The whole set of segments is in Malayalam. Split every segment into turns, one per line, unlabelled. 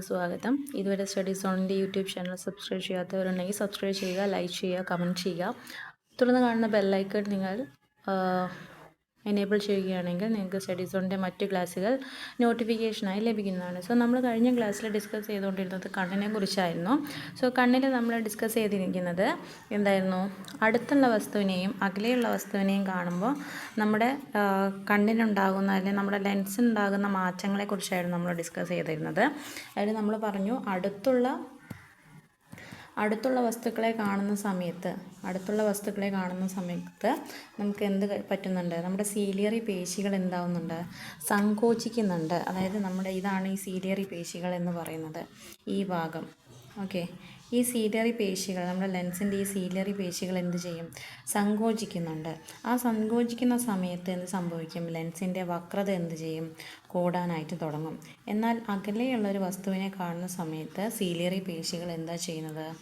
സ്വാഗതം. ഇതുവരെ സ്റ്റഡി സോണിന്റെ യൂട്യൂബ് ചാനൽ സബ്സ്ക്രൈബ് ചെയ്യാത്തവരുണ്ടെങ്കിൽ സബ്സ്ക്രൈബ് ചെയ്യുക ലൈക്ക് ചെയ്യുക കമന്റ് ചെയ്യുക. തുടർന്ന് കാണുന്ന ബെല്ലൈക്കൺ നിങ്ങൾ എനേബിൾ ചെയ്യുകയാണെങ്കിൽ നിങ്ങൾക്ക് സ്റ്റഡി സോണിന്റെ മറ്റ് ക്ലാസ്സുകൾ നോട്ടിഫിക്കേഷനായി ലഭിക്കുന്നതാണ്. സോ നമ്മൾ കഴിഞ്ഞ ക്ലാസ്സിൽ ഡിസ്കസ് ചെയ്തുകൊണ്ടിരുന്നത് കണ്ണിനെ കുറിച്ചായിരുന്നു. സോ കണ്ണിൽ നമ്മൾ ഡിസ്കസ് ചെയ്തിരിക്കുന്നത് എന്തായിരുന്നു? അടുത്തുള്ള വസ്തുവിനെയും അകലെയുള്ള വസ്തുവിനെയും കാണുമ്പോൾ നമ്മുടെ കണ്ണിനുണ്ടാകുന്ന അല്ലെങ്കിൽ നമ്മുടെ ലെൻസിനുണ്ടാകുന്ന മാറ്റങ്ങളെക്കുറിച്ചായിരുന്നു നമ്മൾ ഡിസ്കസ് ചെയ്തിരുന്നത്. അതിൽ നമ്മൾ പറഞ്ഞു അടുത്തുള്ള അടുത്തുള്ള വസ്തുക്കളെ കാണുന്ന സമയത്ത് അടുത്തുള്ള വസ്തുക്കളെ കാണുന്ന സമയത്ത് നമുക്ക് എന്ത് പറ്റുന്നുണ്ട്? നമ്മുടെ സീലിയറി പേശികൾ എന്താവുന്നുണ്ട്? സങ്കോചിക്കുന്നുണ്ട്. അതായത് നമ്മുടെ ഇതാണ് ഈ സീലിയറി പേശികൾ എന്ന് പറയുന്നത്. ഈ ഭാഗം. ഓക്കെ ഈ സീലിയറി പേശികൾ നമ്മുടെ ലെൻസിന്റെ ഈ സീലിയറി പേശികൾ എന്ത് ചെയ്യും? സങ്കോചിക്കുന്നുണ്ട്. ആ സങ്കോചിക്കുന്ന സമയത്ത് എന്ത് സംഭവിക്കും? ലെൻസിന്റെ വക്രത എന്ത് ചെയ്യും? കൂടാനായിട്ട് തുടങ്ങും. എന്നാൽ അകലെയുള്ള ഒരു വസ്തുവിനെ കാണുന്ന സമയത്ത് സീലിയറി പേശികൾ എന്താ ചെയ്യുന്നത്?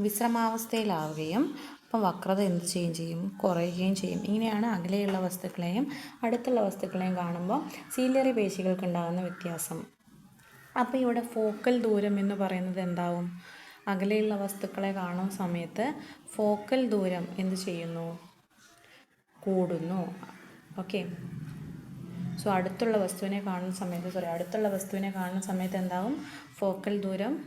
വിശ്രമാവസ്ഥയിലാവുകയും അപ്പം വക്രത എന്ത് ചെയ്യുകയും ചെയ്യും? കുറയുകയും ചെയ്യും. ഇങ്ങനെയാണ് അകലെയുള്ള വസ്തുക്കളെയും അടുത്തുള്ള വസ്തുക്കളെയും കാണുമ്പോൾ സീലിയറി പേശികൾക്ക് ഉണ്ടാകുന്ന വ്യത്യാസം. അപ്പോൾ ഇവിടെ ഫോക്കൽ ദൂരം എന്ന് പറയുന്നത് എന്താവും? അകലെയുള്ള വസ്തുക്കളെ കാണുന്ന സമയത്ത് ഫോക്കൽ ദൂരം എന്ത് ചെയ്യുന്നു? കൂടുന്നു. ഓക്കെ. സോ അടുത്തുള്ള വസ്തുവിനെ കാണുന്ന സമയത്ത് സോറി അടുത്തുള്ള വസ്തുവിനെ കാണുന്ന സമയത്ത് എന്താവും? ഫോക്കൽ ദൂരം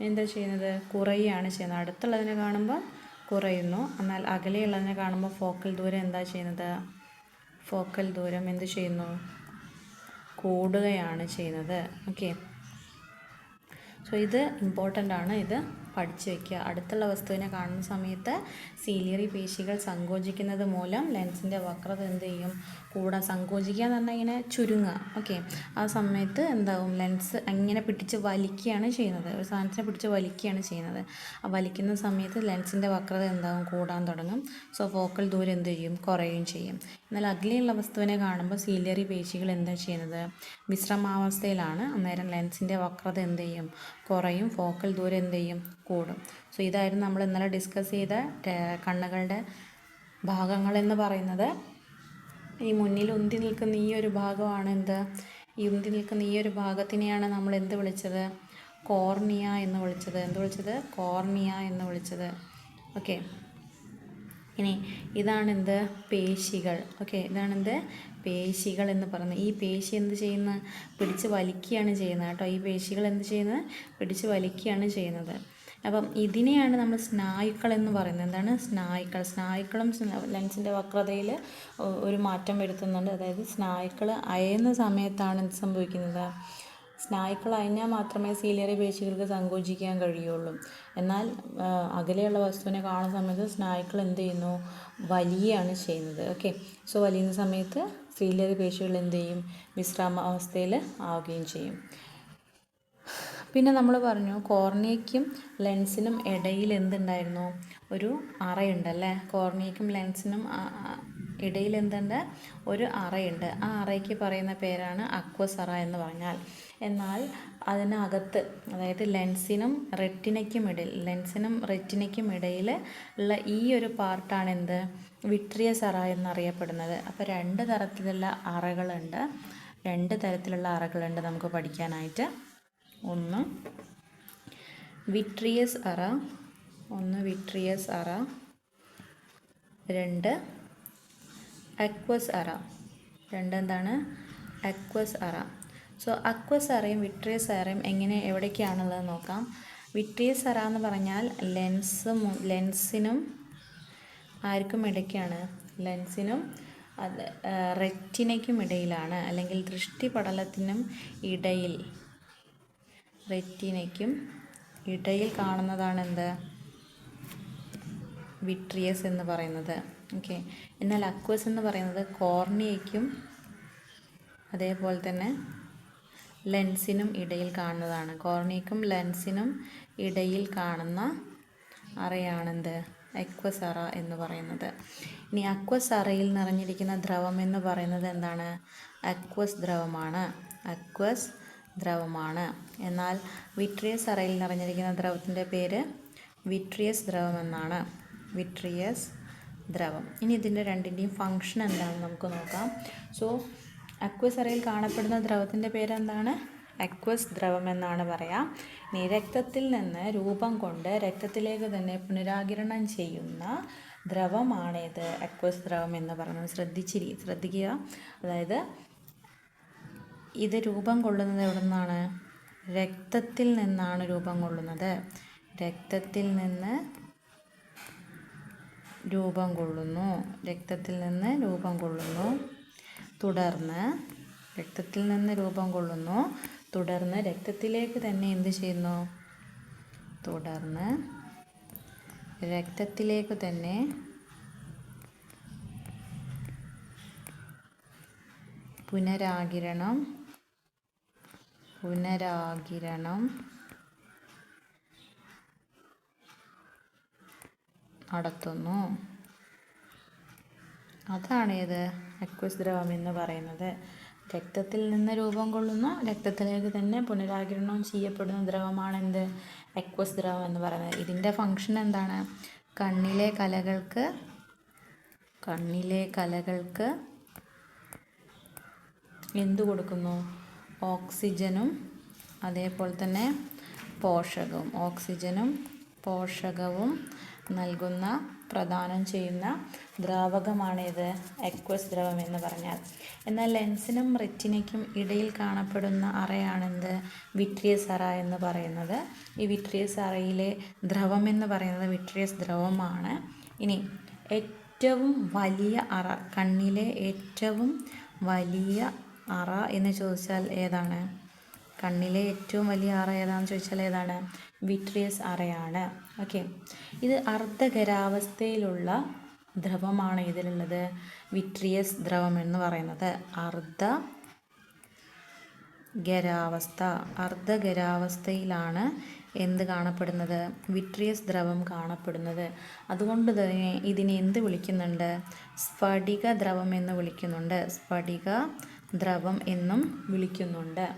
എന്താ ചെയ്യുന്നത്? കുറയുകയാണ് ചെയ്യുന്നത്. അടുത്തുള്ളതിനെ കാണുമ്പോൾ കുറയുന്നു. എന്നാൽ അകലെയുള്ളതിനെ കാണുമ്പോൾ ഫോക്കൽ ദൂരം എന്താ ചെയ്യുന്നത്? ഫോക്കൽ ദൂരം എന്ത് ചെയ്യുന്നു? കൂടുകയാണ് ചെയ്യുന്നത്. ഓക്കെ. സോ ഇത് ഇമ്പോർട്ടന്റ് ആണ്. ഇത് പഠിച്ചു വയ്ക്കുക അടുത്തുള്ള വസ്തുവിനെ കാണുന്ന സമയത്ത് സീലിയറി പേശികൾ സങ്കോചിക്കുന്നത് മൂലം ലെൻസിന്റെ വക്രത എന്ത് ചെയ്യും? കൂടാൻ സങ്കോചിക്കുക എന്ന് പറഞ്ഞാൽ ഇങ്ങനെ ചുരുങ്ങുക. ഓക്കെ ആ സമയത്ത് എന്താവും? ലെൻസ് ഇങ്ങനെ പിടിച്ച് വലിക്കുകയാണ് ചെയ്യുന്നത്. ഒരു സാധനത്തിനെ പിടിച്ച് വലിക്കുകയാണ് ചെയ്യുന്നത്. ആ വലിക്കുന്ന സമയത്ത് ലെൻസിന്റെ വക്രത എന്താവും? കൂടാൻ തുടങ്ങും. സോ ഫോക്കൽ ദൂരം എന്ത് ചെയ്യും? കുറയുകയും ചെയ്യും. എന്നാൽ അഗ്ലിയുള്ള വസ്തുവിനെ കാണുമ്പോൾ സീലിയറി പേശികൾ എന്താ ചെയ്യുന്നത്? വിശ്രമാവസ്ഥയിലാണ് അന്നേരം ലെൻസിന്റെ വക്രത എന്ത് ചെയ്യും? കുറയും. ഫോക്കൽ ദൂരം എന്ത് ചെയ്യും? കൂടും. സോ ഇതായിരുന്നു നമ്മൾ ഇന്നലെ ഡിസ്കസ് ചെയ്ത കണ്ണുകളുടെ ഭാഗങ്ങളെന്ന് പറയുന്നത്. ഈ മുന്നിൽ ഉന്തി നിൽക്കുന്ന ഈ ഒരു ഭാഗമാണ് എന്ത്? ഈ ഉന്തി നിൽക്കുന്ന ഈ ഒരു ഭാഗത്തിനെയാണ് നമ്മൾ എന്ത് വിളിച്ചത്? കോർണിയ എന്ന് വിളിച്ചത്. എന്ത് വിളിച്ചത്? കോർണിയ എന്ന് വിളിച്ചത്. ഓക്കെ ഇനി ഇതാണെന്ത്? പേശികൾ. ഓക്കെ ഇതാണെന്ത്? പേശികൾ എന്ന് പറയുന്നത്. ഈ പേശി എന്ത് ചെയ്യുന്ന? പിടിച്ച് വലിക്കുകയാണ് ചെയ്യുന്നത് കേട്ടോ. ഈ പേശികൾ എന്ത് ചെയ്യുന്നത്? പിടിച്ച് വലിക്കുകയാണ് ചെയ്യുന്നത്. അപ്പം ഇതിനെയാണ് നമ്മൾ സ്നായുക്കൾ എന്ന് പറയുന്നത്. എന്താണ്? സ്നായുക്കൾ. സ്നായുക്കളും ലെൻസിന്റെ വക്രതയിൽ ഒരു മാറ്റം വരുത്തുന്നുണ്ട്. അതായത് സ്നായുക്കൾ അയയുന്ന സമയത്താണ് എന്ത് സംഭവിക്കുന്നത്? സ്നായുക്കൾ അയഞ്ഞാൽ മാത്രമേ സീലിയറി പേശികൾക്ക് സങ്കോചിക്കാൻ കഴിയുള്ളൂ. എന്നാൽ അകലെയുള്ള വസ്തുവിനെ കാണുന്ന സമയത്ത് സ്നായുക്കൾ എന്ത് ചെയ്യുന്നു? വലിയാണ് ചെയ്യുന്നത്. ഓക്കെ. സോ വലിയുന്ന സമയത്ത് സീലിയറി പേശികൾ എന്ത് ചെയ്യും? വിശ്രാമ അവസ്ഥയിൽ ആവുകയും ചെയ്യും. പിന്നെ നമ്മൾ പറഞ്ഞു കോർണിയയ്ക്കും ലെൻസിനും ഇടയിൽ എന്തുണ്ടായിരുന്നു? ഒരു അറയുണ്ടല്ലേ കോർണിയയ്ക്കും ലെൻസിനും ഇടയിൽ എന്തുണ്ട്? ഒരു അറയുണ്ട്. ആ അറയ്ക്ക് പറയുന്ന പേരാണ് അക്വസറ എന്ന് പറഞ്ഞാൽ. എന്നാൽ അതിനകത്ത് അതായത് ലെൻസിനും റെറ്റിനയ്ക്കും ഇടയിൽ ലെൻസിനും റെറ്റിനയ്ക്കും ഇടയിൽ ഉള്ള ഈ ഒരു പാർട്ടാണ് എന്ത്? വിട്രിയസ് അറ എന്നറിയപ്പെടുന്നത്. അപ്പോൾ രണ്ട് തരത്തിലുള്ള അറകളുണ്ട്. രണ്ട് തരത്തിലുള്ള അറകളുണ്ട് നമുക്ക് പഠിക്കാനായിട്ട്. ഒന്ന് വിട്രിയസ് അറ ഒന്ന് വിട്രിയസ് അറ രണ്ട് അക്വസ് അറ. രണ്ട് എന്താണ്? അക്വസ് അറ. സോ അക്വസ് അറയും വിട്രിയസ് അറയും എങ്ങനെ എവിടേക്കാണുള്ളത് നോക്കാം. വിട്രിയസ് അറ എന്ന് പറഞ്ഞാൽ ലെൻസ് ലെൻസിനും ആർക്കും ഇടയ്ക്കാണ്. ലെൻസിനും അത് റെറ്റിനയ്ക്കും ഇടയിലാണ്. അല്ലെങ്കിൽ ദൃഷ്ടിപടലത്തിനും ഇടയിൽ റെറ്റിനയ്ക്കും ഇടയിൽ കാണുന്നതാണ് എന്ത്? വിട്രിയസ് എന്ന് പറയുന്നത്. ഓക്കെ എന്നാൽ അക്വസ് എന്ന് പറയുന്നത് കോർണിയയ്ക്കും അതേപോലെ തന്നെ ലെൻസിനും ഇടയിൽ കാണുന്നതാണ്. കോർണിയക്കും ലെൻസിനും ഇടയിൽ കാണുന്ന അറയാണെന്ത് എക്വസറ അറ എന്ന് പറയുന്നത്. ഇനി അക്വസറയിൽ നിറഞ്ഞിരിക്കുന്ന ദ്രവം എന്ന് പറയുന്നത് എന്താണ്? അക്വസ് ദ്രവമാണ്. അക്വസ് ദ്രവമാണ്. എന്നാൽ വിട്രിയസ് അറയിൽ നിറഞ്ഞിരിക്കുന്ന ദ്രവത്തിന്റെ പേര് വിട്രിയസ് ദ്രവം എന്നാണ്. വിട്രിയസ് ദ്രവം. ഇനി ഇതിന്റെ രണ്ടിന്റെയും ഫങ്ഷൻ എന്താണെന്ന് നമുക്ക് നോക്കാം. സോ അക്വസ് അറയിൽ കാണപ്പെടുന്ന ദ്രവത്തിന്റെ പേരെന്താണ്? അക്വസ് ദ്രവം എന്നാണ് പറയാം. ഇനി രക്തത്തിൽ നിന്ന് രൂപം കൊണ്ട് രക്തത്തിലേക്ക് തന്നെ പുനരാകിരണം ചെയ്യുന്ന ദ്രവമാണേത്. അക്വസ് ദ്രവം എന്ന് പറയുന്നത് ശ്രദ്ധിച്ചിരി ശ്രദ്ധിക്കുക. അതായത് ഇത് രൂപം കൊള്ളുന്നത് എവിടെ നിന്നാണ് രക്തത്തിൽ നിന്നാണ് രൂപം കൊള്ളുന്നത്. രക്തത്തിൽ നിന്ന് രൂപം കൊള്ളുന്നു. രക്തത്തിൽ നിന്ന് രൂപം കൊള്ളുന്നു. തുടർന്ന് രക്തത്തിൽ നിന്ന് രൂപം കൊള്ളുന്നു. തുടർന്ന് രക്തത്തിലേക്ക് തന്നെ എന്ത് ചെയ്യുന്നു? തുടർന്ന് രക്തത്തിലേക്ക് തന്നെ പുനരാകിരണം പുനരാകിരണം നടത്തുന്നു. അതാണ് ഏത് അക്വസ് ദ്രവം എന്ന് പറയുന്നത്. രക്തത്തിൽ നിന്ന് രൂപം കൊള്ളുന്ന. രക്തത്തിലേക്ക് തന്നെ പുനരാകിരണം ചെയ്യപ്പെടുന്ന ദ്രവമാണ് എന്ത് അക്വസ് ദ്രവം എന്ന് പറയുന്നത്. ഇതിന്റെ ഫങ്ഷൻ എന്താണ്? കണ്ണിലെ കലകൾക്ക് കണ്ണിലെ കലകൾക്ക് എന്തു കൊടുക്കുന്നു? ഓക്സിജനും അതേപോലെ തന്നെ പോഷകവും. ഓക്സിജനും പോഷകവും നൽകുന്ന പ്രദാനം ചെയ്യുന്ന ദ്രാവകമാണിത് എക്വസ് ദ്രവം എന്ന് പറഞ്ഞാൽ. എന്നാൽ ലെൻസിനും റെറ്റിനയ്ക്കും ഇടയിൽ കാണപ്പെടുന്ന അറയാണെന്ത്? വിട്രിയസ് അറ എന്ന് പറയുന്നത്. ഈ വിട്രിയസ് അറയിലെ ദ്രവം എന്ന് പറയുന്നത് വിട്രിയസ് ദ്രവമാണ്. ഇനി ഏറ്റവും വലിയ അറ കണ്ണിലെ ഏറ്റവും വലിയ അറ എന്ന് ചോദിച്ചാൽ ഏതാണ്? കണ്ണിലെ ഏറ്റവും വലിയ അറ ഏതാണെന്ന് ചോദിച്ചാൽ ഏതാണ്? വിട്രിയസ് അറയാണ്. ഓക്കെ ഇത് അർദ്ധഖരാവസ്ഥയിലുള്ള ദ്രവമാണ് ഇതിലുള്ളത്. വിട്രിയസ് ദ്രവം എന്ന് പറയുന്നത് അർദ്ധ ഖരാവസ്ഥ അർദ്ധഖരാവസ്ഥയിലാണ് എന്ത് കാണപ്പെടുന്നത്? വിട്രിയസ് ദ്രവം കാണപ്പെടുന്നത്. അതുകൊണ്ട് തന്നെ ഇതിനെ എന്ത് വിളിക്കുന്നുണ്ട്? സ്ഫടിക ദ്രവം എന്ന് വിളിക്കുന്നുണ്ട്. സ്ഫടിക ദ്രവം എന്നും വിളിക്കുന്നുണ്ട്.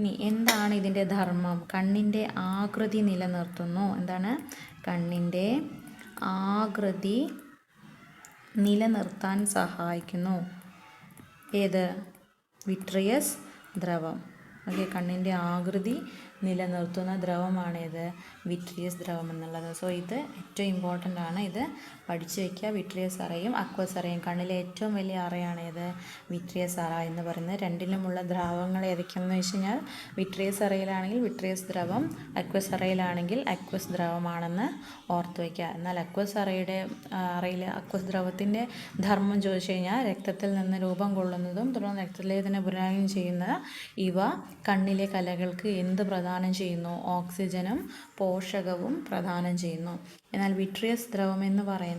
ഇനി എന്താണ് ഇതിന്റെ ധർമ്മം? കണ്ണിന്റെ ആകൃതി നിലനിർത്തുന്നു. എന്താണ്? കണ്ണിന്റെ ആകൃതി നിലനിർത്താൻ സഹായിക്കുന്നു. ഏത്? വിട്രിയസ് ദ്രവം. ഓക്കെ കണ്ണിന്റെ ആകൃതി നിലനിർത്തുന്ന ദ്രവമാണ് ദ്രവമാണേത്. വിട്രിയസ് ദ്രവം എന്നുള്ളത്. സോ ഇത് ഏറ്റവും ഇമ്പോർട്ടന്റ് ആണ്. ഇത് പഠിച്ചു വയ്ക്കുക. വിട്രിയസ് അറയും അക്വസ് അറയും കണ്ണിലെ ഏറ്റവും വലിയ അറയാണ് ഇത് വിട്രിയസ് അറ എന്ന് പറയുന്നത്. രണ്ടിലുമുള്ള ദ്രാവകങ്ങൾ ഏതൊക്കെയാണെന്ന് വെച്ച് കഴിഞ്ഞാൽ വിട്രിയസ് അറയിലാണെങ്കിൽ വിട്രിയസ് ദ്രവം അക്വസ് അറയിലാണെങ്കിൽ അക്വസ് ദ്രവമാണെന്ന് ഓർത്തു വയ്ക്കുക. എന്നാൽ അക്വസ് അറയുടെ അറയിൽ അക്വസ് ദ്രവത്തിന്റെ ധർമ്മം ചോദിച്ചു കഴിഞ്ഞാൽ രക്തത്തിൽ നിന്ന് രൂപം കൊള്ളുന്നതും തുടർന്ന് രക്തത്തിലേക്ക് തന്നെ പുനരാഗം ചെയ്യുന്ന ഇവ കണ്ണിലെ കലകൾക്ക് എന്ത് പ്രദാനം ചെയ്യുന്നു? ഓക്സിജനും പോഷകവും പ്രദാനം ചെയ്യുന്നു. എന്നാൽ വിട്രിയസ് ദ്രവം എന്ന് പറയുന്നത്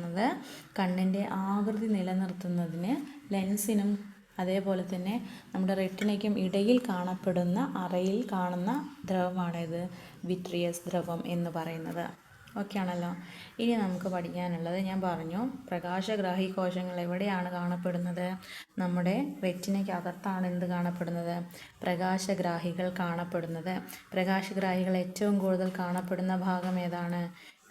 കണ്ണിന്റെ ആകൃതി നിലനിർത്തുന്നതിന് ലെൻസിനും അതേപോലെ തന്നെ നമ്മുടെ റെറ്റിനയ്ക്കും ഇടയിൽ കാണപ്പെടുന്ന അറയിൽ കാണുന്ന ദ്രവമാണിത് വിട്രിയസ് ദ്രവം എന്ന് പറയുന്നത്. ഓക്കെ ആണല്ലോ ഇനി നമുക്ക് പഠിക്കാനുള്ളത്. ഞാൻ പറഞ്ഞു പ്രകാശഗ്രാഹി കോശങ്ങൾ എവിടെയാണ് കാണപ്പെടുന്നത്? നമ്മുടെ റെറ്റിനയ്ക്കകത്താണ് എന്ത് കാണപ്പെടുന്നത്? പ്രകാശഗ്രാഹികൾ കാണപ്പെടുന്നത്. പ്രകാശഗ്രാഹികൾ ഏറ്റവും കൂടുതൽ കാണപ്പെടുന്ന ഭാഗം ഏതാണ്?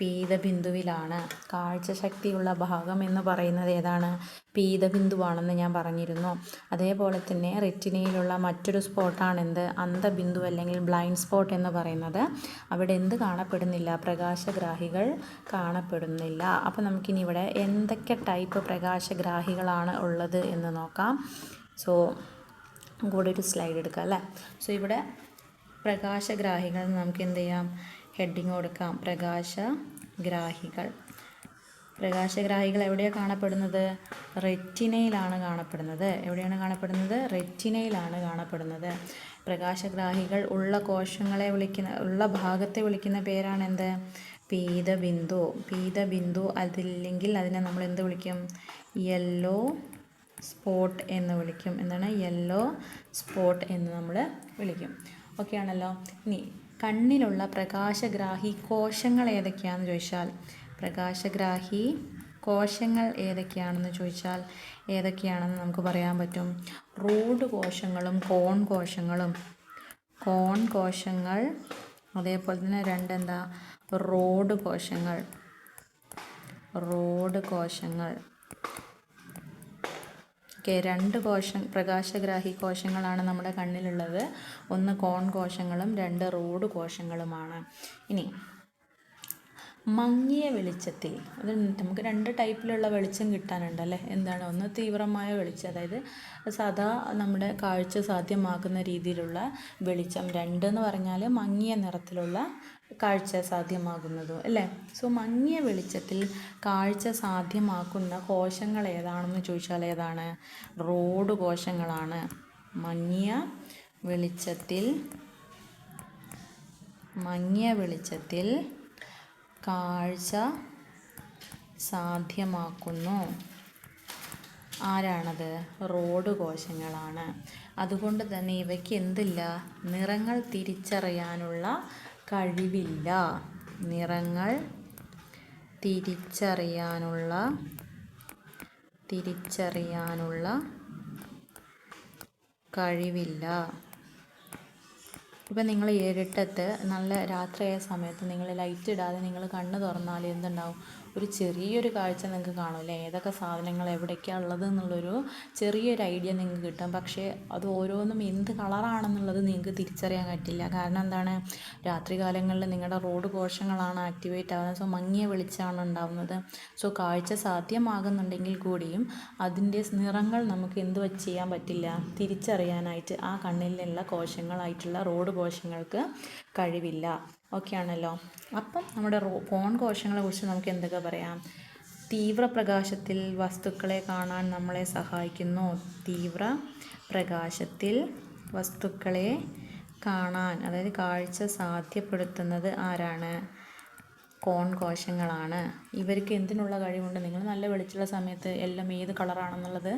പീതബിന്ദുവിലാണ്. കാഴ്ചശക്തിയുള്ള ഭാഗം എന്ന് പറയുന്നത് ഏതാണ്? പീതബിന്ദുവാണെന്ന് ഞാൻ പറഞ്ഞിരുന്നു. അതേപോലെ തന്നെ റെറ്റിനയിലുള്ള മറ്റൊരു സ്പോട്ടാണെന്ത്? അന്ധബിന്ദു അല്ലെങ്കിൽ ബ്ലൈൻഡ് സ്പോട്ട് എന്ന് പറയുന്നത്. അവിടെ എന്ത് കാണപ്പെടുന്നില്ല? പ്രകാശഗ്രാഹികൾ കാണപ്പെടുന്നില്ല. അപ്പോൾ നമുക്കിനി ഇവിടെ എന്തൊക്കെ ടൈപ്പ് പ്രകാശഗ്രാഹികളാണ് ഉള്ളത് എന്ന് നോക്കാം. സോ കൂടെ ഒരു സ്ലൈഡ് എടുക്കാം അല്ലേ? സോ ഇവിടെ പ്രകാശഗ്രാഹികൾ നമുക്ക് എന്ത് ചെയ്യാം? ഹെഡിങ് കൊടുക്കാം. പ്രകാശഗ്രാഹികൾ. പ്രകാശഗ്രാഹികൾ എവിടെയാണ് കാണപ്പെടുന്നത്? റെറ്റിനയിലാണ് കാണപ്പെടുന്നത്. എവിടെയാണ് കാണപ്പെടുന്നത്? റെറ്റിനയിലാണ് കാണപ്പെടുന്നത്. പ്രകാശഗ്രാഹികൾ ഉള്ള കോശങ്ങളെ വിളിക്കുന്ന ഉള്ള ഭാഗത്തെ വിളിക്കുന്ന പേരാണ് എന്ത് പീതബിന്ദു. പീതബിന്ദു അതില്ലെങ്കിൽ അതിനെ നമ്മൾ എന്ത് വിളിക്കും? യെല്ലോ സ്പോട്ട് എന്ന് വിളിക്കും. എന്താണ്? യെല്ലോ സ്പോട്ട് എന്ന് നമ്മൾ വിളിക്കും. ഓക്കെ ആണല്ലോ ഇനി കണ്ണിലുള്ള പ്രകാശഗ്രാഹി കോശങ്ങൾ ഏതൊക്കെയാണെന്ന് ചോദിച്ചാൽ പ്രകാശഗ്രാഹി കോശങ്ങൾ ഏതൊക്കെയാണെന്ന് ചോദിച്ചാൽ ഏതൊക്കെയാണെന്ന് നമുക്ക് പറയാൻ പറ്റും. റോഡ് കോശങ്ങളും കോൺ കോശങ്ങളും. കോൺ കോശങ്ങൾ അതേപോലെ തന്നെ രണ്ടെന്താ? റോഡ് കോശങ്ങൾ. റോഡ് കോശങ്ങൾ. ഓക്കെ രണ്ട് കോശം പ്രകാശഗ്രാഹി കോശങ്ങളാണ് നമ്മുടെ കണ്ണിലുള്ളത്. ഒന്ന് കോൺ കോശങ്ങളും രണ്ട് റോഡ് കോശങ്ങളുമാണ്. ഇനി മങ്ങിയ വെളിച്ചത്തിൽ അത് നമുക്ക് രണ്ട് ടൈപ്പിലുള്ള വെളിച്ചം കിട്ടാനുണ്ട് അല്ലേ? എന്താണ്? ഒന്ന് തീവ്രമായ വെളിച്ചം അതായത് സാധാ നമ്മുടെ കാഴ്ച സാധ്യമാക്കുന്ന രീതിയിലുള്ള വെളിച്ചം. രണ്ട് എന്ന് പറഞ്ഞാൽ മങ്ങിയ നിറത്തിലുള്ള കാഴ്ച സാധ്യമാകുന്നതും അല്ലേ? സോ മങ്ങിയ വെളിച്ചത്തിൽ കാഴ്ച സാധ്യമാക്കുന്ന കോശങ്ങൾ ഏതാണെന്ന് ചോദിച്ചാൽ ഏതാണ്? റോഡ് കോശങ്ങളാണ്. മങ്ങിയ വെളിച്ചത്തിൽ മങ്ങിയ വെളിച്ചത്തിൽ കാഴ്ച സാധ്യമാക്കുന്നു. ആരാണത്? റോഡ് കോശങ്ങളാണ്. അതുകൊണ്ട് തന്നെ ഇവയ്ക്ക് എന്തില്ല? നിറങ്ങൾ തിരിച്ചറിയാനുള്ള കഴിവില്ല. നിറങ്ങൾ തിരിച്ചറിയാനുള്ള തിരിച്ചറിയാനുള്ള കഴിവില്ല. ഇപ്പം നിങ്ങൾ ഇരുട്ടത്ത് നല്ല രാത്രിയായ സമയത്ത് നിങ്ങൾ ലൈറ്റ് ഇടാതെ നിങ്ങൾ കണ്ണ് തുറന്നാൽ എന്തുണ്ടാവും? ഒരു ചെറിയൊരു കാഴ്ച നിങ്ങൾക്ക് കാണുമല്ലേ? ഏതൊക്കെ സാധനങ്ങൾ എവിടേക്കാണ് ഉള്ളത് എന്നുള്ളൊരു ചെറിയൊരു ഐഡിയ നിങ്ങൾക്ക് കിട്ടും. പക്ഷേ അത് ഓരോന്നും എന്ത് കളറാണെന്നുള്ളത് നിങ്ങൾക്ക് തിരിച്ചറിയാൻ പറ്റില്ല. കാരണം എന്താണ്? രാത്രി കാലങ്ങളിൽ നിങ്ങളുടെ റോഡ് കോശങ്ങളാണ് ആക്ടിവേറ്റ് ആവുന്നത്. സോ മങ്ങിയ വെളിച്ചമാണ് ഉണ്ടാവുന്നത്. സോ കാഴ്ച സാധ്യമാകുന്നുണ്ടെങ്കിൽ കൂടിയും അതിന്റെ നിറങ്ങൾ നമുക്ക് എന്ത് വെച്ച് ചെയ്യാൻ പറ്റില്ല. തിരിച്ചറിയാനായിട്ട് ആ കണ്ണിലുള്ള കോശങ്ങളായിട്ടുള്ള റോഡ് കോശങ്ങൾക്ക് കഴിവില്ല. ഓക്കെ ആണല്ലോ അപ്പം നമ്മുടെ റോ കോൺ കോശങ്ങളെ കുറിച്ച് നമുക്ക് എന്തൊക്കെ പറയാം? തീവ്രപ്രകാശത്തിൽ വസ്തുക്കളെ കാണാൻ നമ്മളെ സഹായിക്കുന്നു. തീവ്ര പ്രകാശത്തിൽ വസ്തുക്കളെ കാണാൻ അതായത് കാഴ്ച സാധ്യപ്പെടുത്തുന്നത് ആരാണ്? കോൺ കോശങ്ങളാണ് ഇവർക്ക് എന്തിനുള്ള കഴിവുണ്ട്? നിങ്ങൾ നല്ല വെളിച്ചുള്ള സമയത്ത് എല്ലാം ഏത് കളറാണെന്നുള്ളത്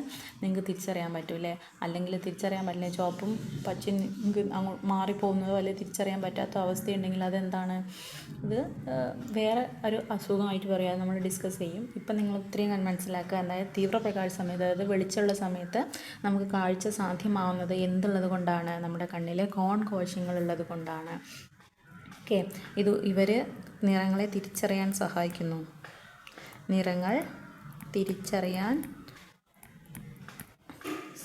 നിങ്ങൾക്ക് തിരിച്ചറിയാൻ പറ്റൂലേ അല്ലെങ്കിൽ തിരിച്ചറിയാൻ പറ്റില്ല. ചുവപ്പും പച്ചയും നിങ്ങൾക്ക് മാറിപ്പോകുന്നതോ അല്ലെങ്കിൽ തിരിച്ചറിയാൻ പറ്റാത്ത അവസ്ഥയുണ്ടെങ്കിൽ അതെന്താണ്? ഇത് വേറെ ഒരു അസുഖമായിട്ട് പറയാതെ നമ്മൾ ഡിസ്കസ് ചെയ്യും. ഇപ്പം നിങ്ങൾ ഇത്രയും മനസ്സിലാക്കുക. അതായത് തീവ്രപ്രകാശ സമയത്ത് അതായത് വെളിച്ചുള്ള സമയത്ത് നമുക്ക് കാഴ്ച സാധ്യമാവുന്നത് എന്തുള്ളത് കൊണ്ടാണ്? നമ്മുടെ കണ്ണിലെ കോൺ കോശങ്ങളുള്ളത് കൊണ്ടാണ്. ഓക്കെ. ഇത് ഇവർ നിറങ്ങളെ തിരിച്ചറിയാൻ സഹായിക്കുന്നു. നിറങ്ങൾ തിരിച്ചറിയാൻ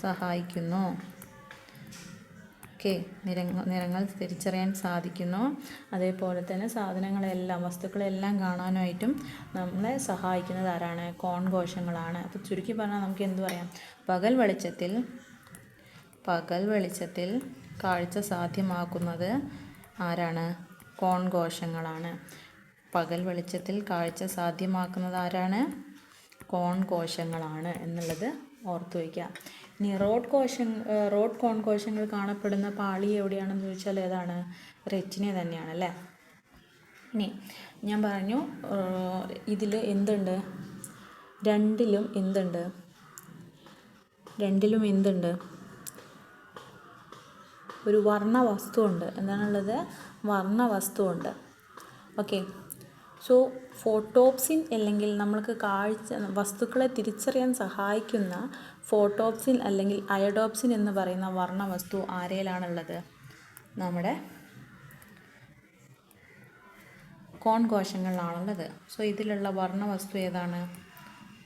സഹായിക്കുന്നു. ഓക്കെ. നിറങ്ങൾ നിറങ്ങൾ തിരിച്ചറിയാൻ സാധിക്കുന്നു. അതേപോലെ തന്നെ സാധനങ്ങളെല്ലാം വസ്തുക്കളെല്ലാം കാണാനായിട്ടും നമ്മളെ സഹായിക്കുന്നത് ആരാണ്? കോൺ കോശങ്ങളാണ് അപ്പോൾ ചുരുക്കി പറഞ്ഞാൽ നമുക്ക് എന്തു പറയാം? പകൽ വെളിച്ചത്തിൽ പകൽ വെളിച്ചത്തിൽ കാഴ്ച സാധ്യമാക്കുന്നത് ആരാണ്? കോൺ കോശങ്ങളാണ് പകൽ വെളിച്ചത്തിൽ കാഴ്ച സാധ്യമാക്കുന്നത് ആരാണ്? കോൺ കോശങ്ങളാണ് എന്നുള്ളത് ഓർത്തു വയ്ക്കുക. ഇനി റോഡ് കോശ റോഡ് കോൺ കോശങ്ങൾ കാണപ്പെടുന്ന പാളി എവിടെയാണെന്ന് ചോദിച്ചാൽ ഏതാണ്? റെറ്റിനെ തന്നെയാണ് അല്ലേ? ഇനി ഞാൻ പറഞ്ഞു ഇതിൽ എന്തുണ്ട്? രണ്ടിലും എന്തുണ്ട്? രണ്ടിലും എന്തുണ്ട്? ഒരു വർണ വസ്തുവുണ്ട് എന്താണുള്ളത്? വർണ വസ്തുവുണ്ട് ഓക്കെ സോ ഫോട്ടോപ്സിൻ അല്ലെങ്കിൽ നമ്മൾക്ക് കാഴ്ച വസ്തുക്കളെ തിരിച്ചറിയാൻ സഹായിക്കുന്ന ഫോട്ടോപ്സിൻ അല്ലെങ്കിൽ അയഡോപ്സിൻ എന്ന് പറയുന്ന വർണ വസ്തു ആരയിലാണുള്ളത് നമ്മുടെ കോൺ കോശങ്ങളിലാണുള്ളത് സോ ഇതിലുള്ള വർണ വസ്തു ഏതാണ്?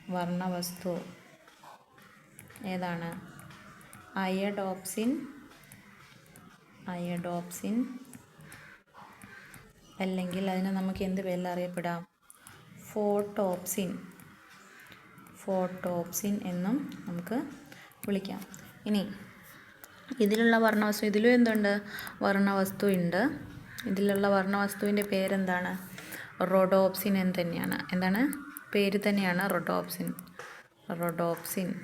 വർണ വസ്തു ഏതാണ്? അയഡോപ്സിൻ അയഡോപ്സിൻ അല്ലെങ്കിൽ അതിനെ നമുക്ക് എന്ത് പേരിൽ അറിയപ്പെടാം? ഫോട്ടോപ്സിൻ. ഫോട്ടോപ്സിൻ എന്നും നമുക്ക് വിളിക്കാം. ഇനി ഇതിലുള്ള വർണവസ്തു ഇതിലും എന്തുണ്ട്? വർണവസ്തു ഉണ്ട്. ഇതിലുള്ള വർണവസ്തുവിന്റെ പേരെന്താണ്? റൊഡോപ്സിൻ എന്ന് തന്നെയാണ്. എന്താണ്? പേര് തന്നെയാണ് rhodopsin. Rhodopsin.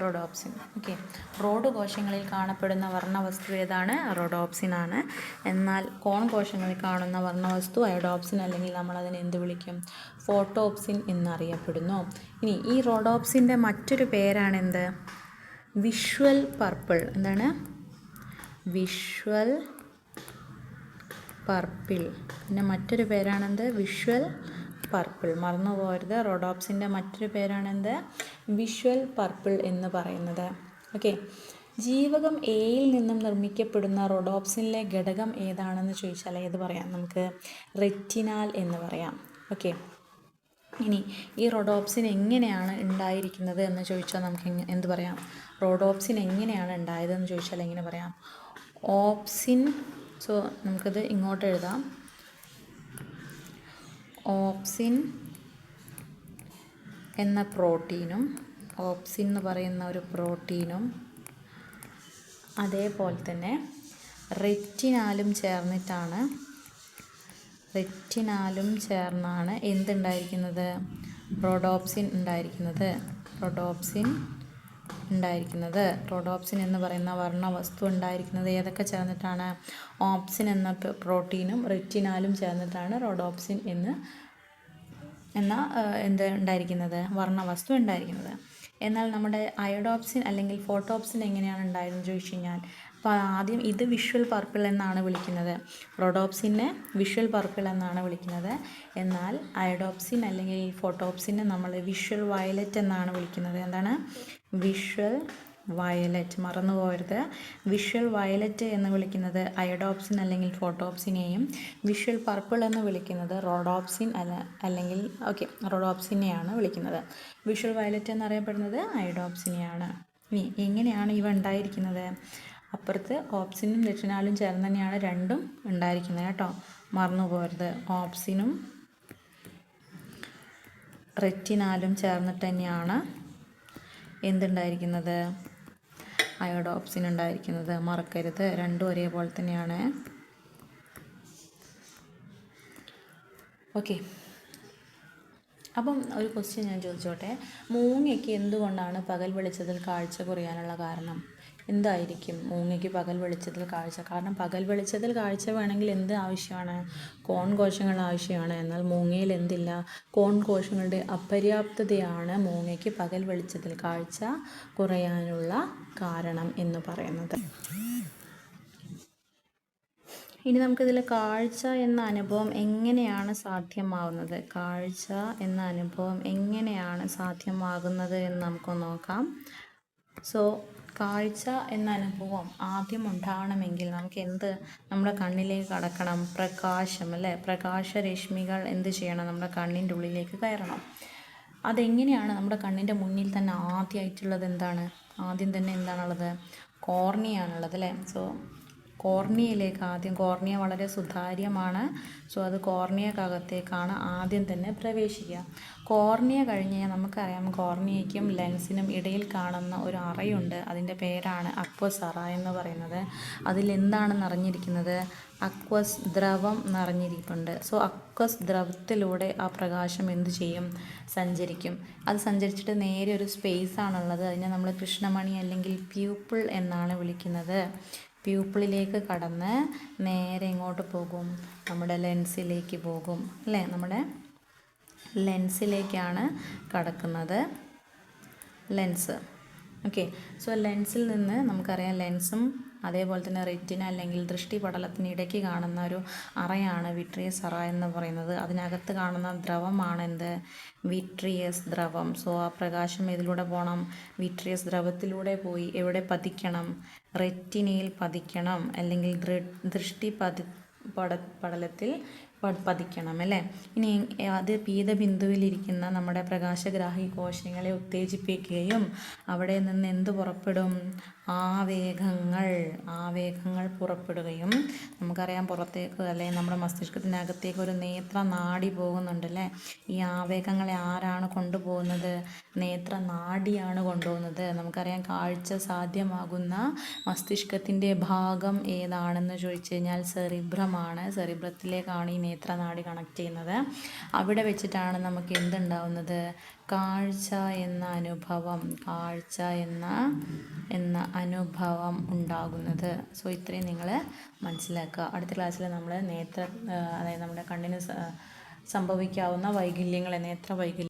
Rhodopsin. Okay. Rod കോശങ്ങളിൽ കാണപ്പെടുന്ന വർണവസ്തു ഏതാണ്? റോഡോപ്സിൻ ആണ്. എന്നാൽ കോൺ കോശങ്ങളിൽ കാണുന്ന വർണവസ്തു അയഡോപ്സിൻ അല്ലെങ്കിൽ നമ്മൾ അതിനെ എന്ത് വിളിക്കും? ഫോട്ടോപ്സിൻ എന്നറിയപ്പെടുന്നു. ഇനി ഈ റോഡോപ്സിന്റെ മറ്റൊരു പേരാണെന്ത് വിഷ്വൽ പർപ്പിൾ. എന്താണ്? Visual purple. പിന്നെ മറ്റൊരു പേരാണെന്ത് വിഷ്വൽ പർപ്പിൾ. മറന്നു പോകരുത് റോഡോപ്സിന്റെ മറ്റൊരു പേരാണെന്ത് വിഷ്വൽ പർപ്പിൾ എന്ന് പറയുന്നത്. ഓക്കെ. ജീവകം എയിൽ നിന്നും നിർമ്മിക്കപ്പെടുന്ന റൊഡോപ്സിനിലെ ഘടകം ഏതാണെന്ന് ചോദിച്ചാൽ ഏത് പറയാം? നമുക്ക് റെറ്റിനാൽ എന്ന് പറയാം. ഓക്കെ. ഇനി ഈ റൊഡോപ്സിൻ എങ്ങനെയാണ് ഉണ്ടായിരിക്കുന്നത് എന്ന് ചോദിച്ചാൽ നമുക്ക് എന്ത് പറയാം? റോഡോപ്സിൻ എങ്ങനെയാണ് ഉണ്ടായതെന്ന് ചോദിച്ചാൽ എങ്ങനെ പറയാം? ഓപ്സിൻ സോ നമുക്കത് ഇങ്ങോട്ട് എഴുതാം. ഓപ്സിൻ എന്ന പ്രോട്ടീനും ഓപ്സിൻ എന്ന് പറയുന്ന ഒരു പ്രോട്ടീനും അതേപോലെ തന്നെ റെറ്റിനാലും ചേർന്നിട്ടാണ് റെറ്റിനാലും ചേർന്നാണ് എന്തുണ്ടായിരിക്കുന്നത്? റോഡോപ്സിൻ ഉണ്ടായിരിക്കുന്നത്. റോഡോപ്സിൻ ഉണ്ടായിരിക്കുന്നത്. റോഡോപ്സിൻ എന്ന് പറയുന്ന വർണ വസ്തു ഉണ്ടായിരിക്കുന്നത് ഏതൊക്കെ ചേർന്നിട്ടാണ്? ഓപ്സിൻ എന്ന പ്രോട്ടീനും റെറ്റിനാലും ചേർന്നിട്ടാണ് റോഡോപ്സിൻ എന്ന് എന്ന എന്ത് ഉണ്ടായിരിക്കുന്നത്? വർണവസ്തു ഉണ്ടായിരിക്കുന്നത്. എന്നാൽ നമ്മുടെ അയോഡോപ്സിൻ അല്ലെങ്കിൽ ഫോട്ടോപ്സിൻ എങ്ങനെയാണ് ഉണ്ടായതെന്ന് ചോദിച്ചു കഴിഞ്ഞാൽ അപ്പോൾ ആദ്യം ഇത് വിഷ്വൽ പർപ്പിൾ എന്നാണ് വിളിക്കുന്നത്. റോഡോപ്സിനെ വിഷ്വൽ പർപ്പിൾ എന്നാണ് വിളിക്കുന്നത്. എന്നാൽ അയഡോപ്സിൻ അല്ലെങ്കിൽ ഫോട്ടോപ്സിനെ നമ്മൾ വിഷ്വൽ വയലറ്റ് എന്നാണ് വിളിക്കുന്നത്. എന്താണ്? വിഷ്വൽ വയലറ്റ് മറന്നു പോകരുത് വിഷ്വൽ വയലറ്റ് എന്ന് വിളിക്കുന്നത് അയഡോപ്സിൻ അല്ലെങ്കിൽ ഫോട്ടോപ്സിനെയും വിഷ്വൽ പർപ്പിൾ എന്ന് വിളിക്കുന്നത് റോഡോപ്സിൻ അല്ല അല്ലെങ്കിൽ ഓക്കെ റോഡോപ്സിനെയാണ് വിളിക്കുന്നത്. വിഷ്വൽ വയലറ്റ് എന്നറിയപ്പെടുന്നത് അയഡോപ്സിനെയാണ്. ഇനി എങ്ങനെയാണ് ഇവ ഉണ്ടായിരിക്കുന്നത്? അപ്പുറത്ത് ഓപ്സിനും ദക്ഷിണാലും ചേർന്ന് തന്നെയാണ് രണ്ടും ഉണ്ടായിരിക്കുന്നത് കേട്ടോ. മറന്നു പോകരുത് ഓപ്സിനും റെറ്റിനാലും ചേർന്നിട്ട് തന്നെയാണ് എന്തുണ്ടായിരിക്കുന്നത്? അയോഡോപ്സിൻ ഉണ്ടായിരിക്കുന്നത്. മറക്കരുത്. രണ്ടും ഒരേപോലെ തന്നെയാണ്. ഓക്കെ. അപ്പം ഒരു ക്വസ്റ്റ്യൻ ഞാൻ ചോദിച്ചോട്ടെ. മൂങ്ങയ്ക്ക് എന്തുകൊണ്ടാണ് പകൽ വെളിച്ചത്തിൽ കാഴ്ച കുറയാനുള്ള കാരണം? എന്തായിരിക്കും മൂങ്ങയ്ക്ക് പകൽ വെളിച്ചത്തിൽ കാഴ്ച? കാരണം പകൽ വെളിച്ചത്തിൽ കാഴ്ച വേണമെങ്കിൽ എന്ത് ആവശ്യമാണ്? കോൺ കോശങ്ങൾ ആവശ്യമാണ്. എന്നാൽ മൂങ്ങയിൽ എന്തില്ല? കോൺ കോശങ്ങളുടെ അപര്യാപ്തതയാണ് മൂങ്ങയ്ക്ക് പകൽ വെളിച്ചത്തിൽ കാഴ്ച കുറയാനുള്ള കാരണം എന്ന് പറയുന്നത്. ഇനി നമുക്കിതിൽ കാഴ്ച എന്ന അനുഭവം എങ്ങനെയാണ് സാധ്യമാവുന്നത്? കാഴ്ച എന്ന അനുഭവം എങ്ങനെയാണ് സാധ്യമാകുന്നത് എന്ന് നമുക്ക് നോക്കാം. സോ കാഴ്ച എന്ന അനുഭവം ആദ്യം ഉണ്ടാവണമെങ്കിൽ നമുക്ക് എന്ത് നമ്മുടെ കണ്ണിലേക്ക് കടക്കണം? പ്രകാശം അല്ലേ? പ്രകാശരശ്മികൾ എന്ത് ചെയ്യണം? നമ്മുടെ കണ്ണിന്റെ ഉള്ളിലേക്ക് കയറണം. അതെങ്ങനെയാണ് നമ്മുടെ കണ്ണിന്റെ മുന്നിൽ തന്നെ ആദ്യമായിട്ടുള്ളത് എന്താണ്? ആദ്യം തന്നെ എന്താണുള്ളത്? കോർണിയാണുള്ളത് അല്ലേ? സോ കോർണിയയിലേക്ക് ആദ്യം. കോർണിയ വളരെ സുതാര്യമാണ്. സോ അത് കോർണിയക്കകത്തേക്കാണ് ആദ്യം തന്നെ പ്രവേശിക്കുക. കോർണിയ കഴിഞ്ഞ് നമുക്കറിയാം കോർണിയയ്ക്കും ലെൻസിനും ഇടയിൽ കാണുന്ന ഒരു അറയുണ്ട്. അതിന്റെ പേരാണ് അക്വസ് അറ എന്ന് പറയുന്നത്. അതിലെന്താണ് നിറഞ്ഞിരിക്കുന്നത്? അക്വസ് ദ്രവം നിറഞ്ഞിരിപ്പുണ്ട്. സോ അക്വസ് ദ്രവത്തിലൂടെ ആ പ്രകാശം എന്തു ചെയ്യും? സഞ്ചരിക്കും. അത് സഞ്ചരിച്ചിട്ട് നേരെ ഒരു സ്പേസ് ആണുള്ളത് അതിനെ നമ്മൾ കൃഷ്ണമണി അല്ലെങ്കിൽ പ്യൂപ്പിൾ എന്നാണ് വിളിക്കുന്നത്. പ്യൂപ്പിളിലേക്ക് കടന്ന് നേരെ എങ്ങോട്ട് പോകും. നമ്മുടെ ലെൻസിലേക്ക് പോകും. അല്ലേ? നമ്മുടെ ലെൻസിലേക്കാണ് കടക്കുന്നത് ലെൻസ് ഓക്കെ സോ ലെൻസിൽ നിന്ന് നമുക്കറിയാം ലെൻസും അതേപോലെ തന്നെ റെറ്റിന അല്ലെങ്കിൽ ദൃഷ്ടിപടലത്തിന് ഇടയ്ക്ക് കാണുന്ന ഒരു അറയാണ് വിട്രിയസ് അറ എന്ന് പറയുന്നത്. അതിനകത്ത് കാണുന്ന ദ്രവമാണ് എന്ത്? വിട്രിയസ് ദ്രവം. സോ ആ പ്രകാശം ഇതിലൂടെ പോകണം വിട്രിയസ് ദ്രവത്തിലൂടെ പോയി. എവിടെ പതിക്കണം? റെറ്റിനയിൽ പതിക്കണം. അല്ലെങ്കിൽ ദൃഷ്ടി പതി പട പടലത്തിൽ പതിക്കണം അല്ലേ? ഇനി അത് പീതബിന്ദുവിലിരിക്കുന്ന നമ്മുടെ പ്രകാശഗ്രാഹി കോശങ്ങളെ ഉത്തേജിപ്പിക്കുകയും അവിടെ നിന്ന് എന്ത് പുറപ്പെടും? ആവേഗങ്ങൾ ആവേഗങ്ങൾ പുറപ്പെടുകയും നമുക്കറിയാം പുറത്തേക്ക് അല്ലെങ്കിൽ നമ്മുടെ മസ്തിഷ്കത്തിനകത്തേക്ക് ഒരു നേത്ര നാടി പോകുന്നുണ്ട് അല്ലേ? ഈ ആവേഗങ്ങളെ ആരാണ് കൊണ്ടുപോകുന്നത്? നേത്ര നാടിയാണ് കൊണ്ടുപോകുന്നത്. നമുക്കറിയാം കാഴ്ച സാധ്യമാകുന്ന മസ്തിഷ്കത്തിന്റെ ഭാഗം ഏതാണെന്ന് ചോദിച്ചു കഴിഞ്ഞാൽ സെറിബ്രമാണ്. സെറിബ്രത്തിലേക്കാണ് ഈ നേത്രനാഡി കണക്ട് ചെയ്യുന്നത്. അവിടെ വെച്ചിട്ടാണ് നമുക്ക് എന്തുണ്ടാവുന്നത്? കാഴ്ച എന്ന അനുഭവം കാഴ്ച എന്ന എന്ന അനുഭവം ഉണ്ടാകുന്നത്. സോ ഇത്രയും നിങ്ങൾ മനസ്സിലാക്കുക. അടുത്ത ക്ലാസ്സിൽ നമ്മൾ നേത്ര അതായത് നമ്മുടെ കണ്ണിന് സംഭവിക്കാവുന്ന വൈകല്യങ്ങളെ നേത്ര വൈകല്യം